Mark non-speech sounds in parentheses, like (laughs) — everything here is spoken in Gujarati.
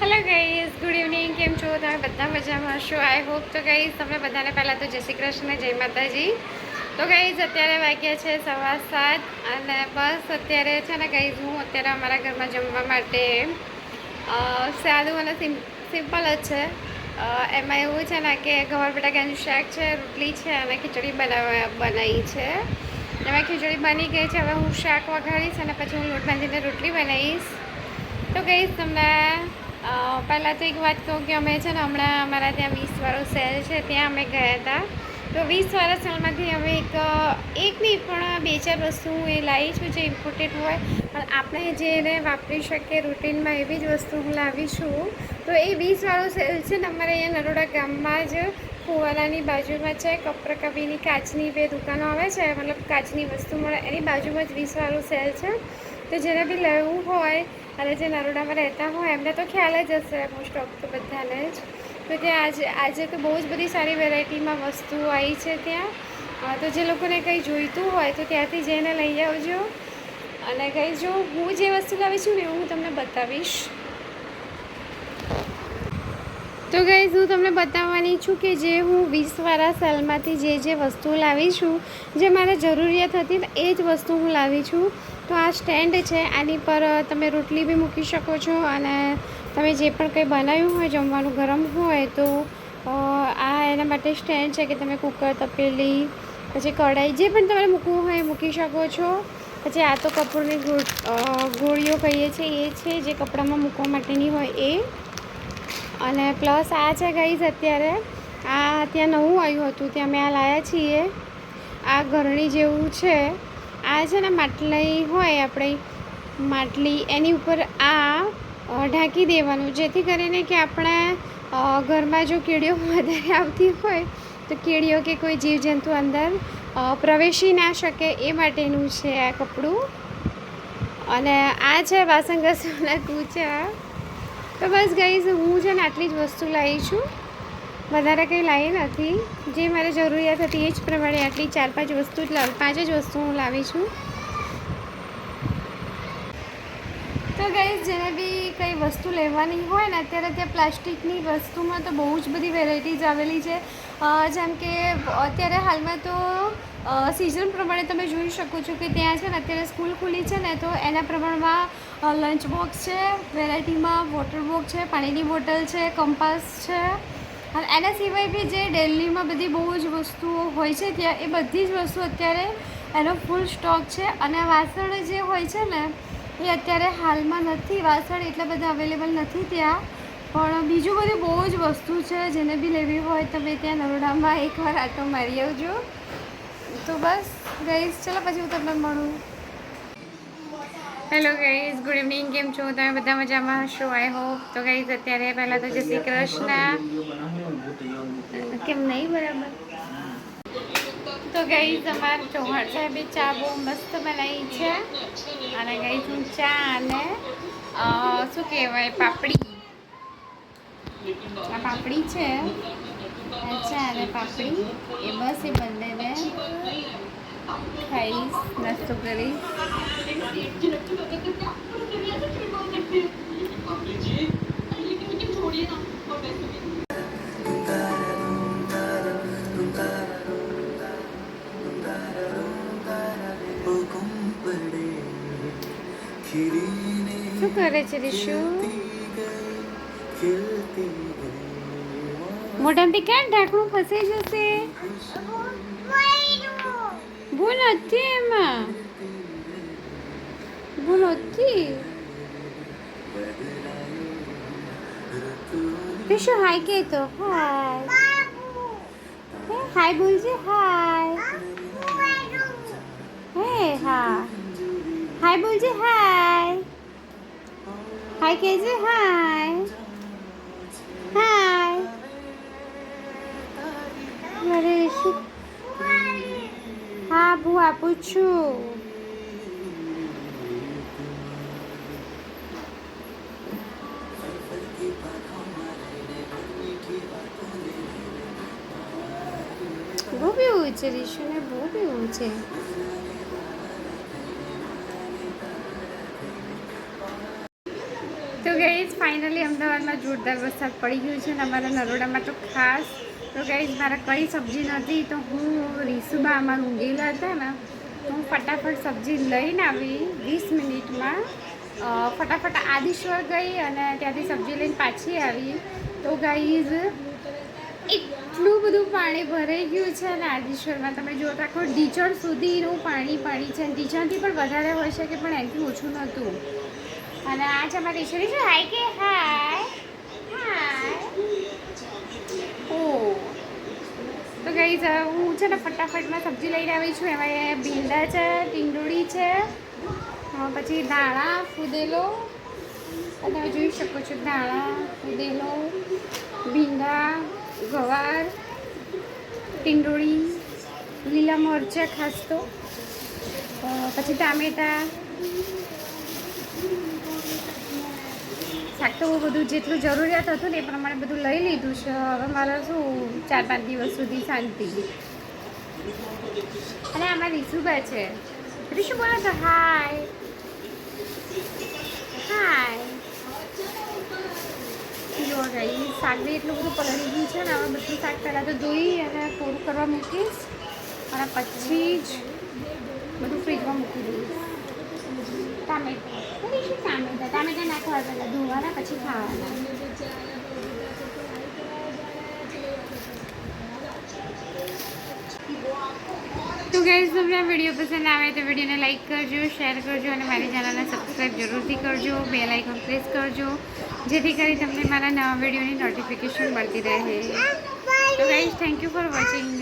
હેલો ગાઈઝ ગુડ ઇવનિંગ કેમ છો? તમે બધા મજામાં છો? આઈ હોપ તો ગાઈઝ તમને બધાને પહેલાં તો જય શ્રી કૃષ્ણ, જય માતાજી. તો ગાઈઝ અત્યારે વાગ્યા છે સવા સાત અને બસ અત્યારે છે ને ગાઈઝ હું અત્યારે અમારા ઘરમાં જમવા માટે સાદું અને સિમ્પલ જ છે. એમાં એવું છે ને કે ગવાર બટાકાનું શાક છે, રોટલી છે અને ખીચડી બનાવવા બનાવી છે. એમાં ખીચડી બની ગઈ છે. હવે હું શાક વઘારીશ અને પછી હું લોટ બાંધીને રોટલી બનાવીશ. તો કહીશ તમને પહેલાં તો એક વાત કહું કે અમે છે ને હમણાં અમારા ત્યાં વીસવાળો સેલ છે, ત્યાં અમે ગયા હતા. તો વીસવાળા સેલમાંથી અમે એક એક નહીં પણ બે ચાર વસ્તુ હું એ લાવી છું જે ઇમ્પોર્ટેન્ટ હોય. પણ આપણે જે એને વાપરી શકીએ રૂટીનમાં એવી જ વસ્તુ હું લાવી છું. તો એ વીસવાળો સેલ છે ને અમારે અહીંયા નરોડા ગામમાં જ ફુવારાની બાજુમાં છે, કપ્રકબીની કાચની બે દુકાનો આવે છે, મતલબ કાચની વસ્તુ મળે એની બાજુમાં જ વીસવાળો સેલ છે. તો જેને બી લેવું હોય અને જે નરોડામાં રહેતા હોય, એમને તો ખ્યાલ જ હશે મોસ્ટ ઓફ તો બધાને જ. તો ત્યાં આજે આજે તો બહુ જ બધી સારી વેરાયટીમાં વસ્તુઓ આવી છે ત્યાં. તો જે લોકોને કંઈ જોઈતું હોય તો ત્યાંથી જઈને લઈ આવજો. અને કંઈ જો હું જે વસ્તુ લાવી છું ને હું તમને બતાવીશ. તો ગાઈઝ હું તમને બતાવવાની છું કે જે હું વીસવાળા સેલમાંથી જે જે વસ્તુ લાવી છું, જે મારે જરૂરિયાત હતી એ જ વસ્તુ હું લાવી છું. તો આ સ્ટેન્ડ છે, આની પર તમે રોટલી બી મૂકી શકો છો અને તમે જે પણ કંઈ બનાવ્યું હોય, જમવાનું ગરમ હોય, તો આ એના માટે સ્ટેન્ડ છે કે તમે કુકર, તપેલી, પછી કઢાઈ, જે પણ તમારે મૂકવું હોય મૂકી શકો છો. પછી આ તો કપૂરની ગોળીઓ કહીએ છીએ, એ છે જે કપડામાં મૂકવા માટેની હોય એ. અને પ્લસ આ છે ગાઈઝ અત્યારે. આ ત્યાં નવું આવ્યું હતું, ત્યાં અમે આ લાવ્યા છીએ. આ ઘરણી જેવું છે. આ છે ને માટલી હોય આપણે. માટલી, એની ઉપર આ ઢાંકી દેવાનું, જેથી કરીને કે આપણા ઘરમાં જો કીડીઓ (laughs) વધારે આવતી હોય, તો કીડીઓ કે કોઈ જીવજંતુ અંદર પ્રવેશી ના શકે એ માટેનું છે આ કપડું. અને આ છે વાસણ ઘસવાના કૂચા. તો બસ ગઈશ હું છે ને આટલી જ વસ્તુ લાવી છું. વધારે કંઈ લાવી નથી. જે મારે જરૂરિયાત હતી એ જ પ્રમાણે આટલી ચાર પાંચ વસ્તુ જ લાવ પાંચ જ વસ્તુ હું લાવી છું. તો ગઈ જેને બી કંઈ વસ્તુ લેવાની હોય ને, અત્યારે ત્યાં પ્લાસ્ટિકની વસ્તુમાં તો બહુ જ બધી વેરાયટીઝ આવેલી છે. જેમ કે, અત્યારે હાલમાં તો સિઝન પ્રમાણે તમે જોઈ શકો છો કે ત્યાં છે ને, અત્યારે સ્કૂલ ખુલી છે ને, તો એના પ્રમાણમાં લંચ બોક્સ છે વેરાયટીમાં વોટર બોક્સ છે, પાણીની બોટલ છે કંપાસ છે. એના સિવાય બી જે ડેલીમાં બધી બહુ જ વસ્તુઓ હોય છે, ત્યાં એ બધી જ વસ્તુ અત્યારે એનો ફૂલ સ્ટોક છે. અને વાસણ જે હોય છે ને, એ અત્યારે હાલમાં નથી. વાસણ એટલા બધા અવેલેબલ નથી ત્યાં. પણ બીજું બધું બહુ જ વસ્તુ છે જેને બી લેવી હોય તમે ત્યાં નરોડામાં એકવાર આટો મારી આવજો. તો બસ ગઈશ ચલો પછી હું તમને મળું. હેલો ગાઈઝ ગુડ ઇવનિંગ કેમ છો? તમે બધા મજામાં હશો? આઈ હોપ તો ગાઈઝ અત્યારે પહેલાં તો જય શ્રી કૃષ્ણ. કેમ નહીં બરાબર? તો ગાઈઝ અમાર ચૌહાણ સાહેબે ચા બહુ મસ્ત બનાવી છે. અને ગાઈઝ હું ચા અને શું કહેવાય પાપડી આ પાપડી છે. અચ્છા, અને પાપડી એ બસ એ બંનેને ખાઈશ, નાસ્તો કરીશ. શું કરે છે રીશુ મોઢામાંથી ક્યાં ઢાંકણું ફસાઈ જશે ભૂલ નથી એમાં ભૂલ હતી રીશુ હાય કે તો હાય હે હાય બોલજે હાય હે હા હાય બોલજે હાય હાય કહેજે હાય હાય આપું છું બહુ પીવું છે રીશુને બહુ પીવું છે તો ગઈ ફાઇનલી અમદાવાદમાં જોરદાર વરસાદ પડી ગયો છે અને અમારા નરોડામાં તો ખાસ તો ગાઈઝ મારા કઈ સબ્જી નથી, તો હું રીસુબા અમારું ઊંઘેલા હતા ને હું ફટાફટ સબ્જી લઈને આવી વીસ મિનિટમાં. ફટાફટ આદિશ્વર ગઈ અને ત્યાંથી સબ્જી લઈને પાછી આવી. તો ગાઈઝ એટલું બધું પાણી ભરાઈ ગયું છે ને આદિશ્વરમાં. તમે જો આખો ડીચણ સુધીનું પાણી પાણી છે. અને ડીચણથી પણ વધારે હોય છે કે પણ એનાથી ઓછું નહોતું. અને આ છે અમારી ઈશ્વરી. છે હાય કે? હાય હાય ઓ તો ગઈ હું છે ને ફટાફટમાં સબ્જી લઈને આવી છું. એમાં ભીંડા છે, ટીંડોળી છે પછી દાણા ફૂદેલો. તમે જોઈ શકો છો દાણા ફૂદેલો, ભીંડા, ગવાર, ટીંડોળી, લીલા મરચાં ખાસ તો પછી ટામેટાં શાક તો બહુ બધું જેટલું જરૂરિયાત હતું ને એ પ્રમાણે બધું લઈ લીધું છે. હવે મારે શું ચાર પાંચ દિવસ સુધી શાંતિ. અને આમાં રીશુભા છે. રીશુ બોલો તો હાય હાય જો ગઈ, શાક બી એટલું બધું પલળી ગયું છે ને હવે બધું શાક પહેલાં તો ધોઈ અને કોરું કરવા મૂકીશ. અને પછી જ બધું ફ્રીજમાં મૂકી દઈશ. ટામેટા અરે શું ટામેટા ટામેટા નાખવા પહેલાં ધોવાના પછી ખાવાના તો ગાઈઝ તમને આ વીડિયો પસંદ આવે તો વિડીયોને લાઈક કરજો શેર કરજો અને મારી ચેનલને સબસ્ક્રાઈબ જરૂરથી કરજો બે લાઇકન પ્રેસ કરજો જેથી કરી તમને મારા નવા વિડીયોની નોટિફિકેશન મળતી રહે તો guys thank you for watching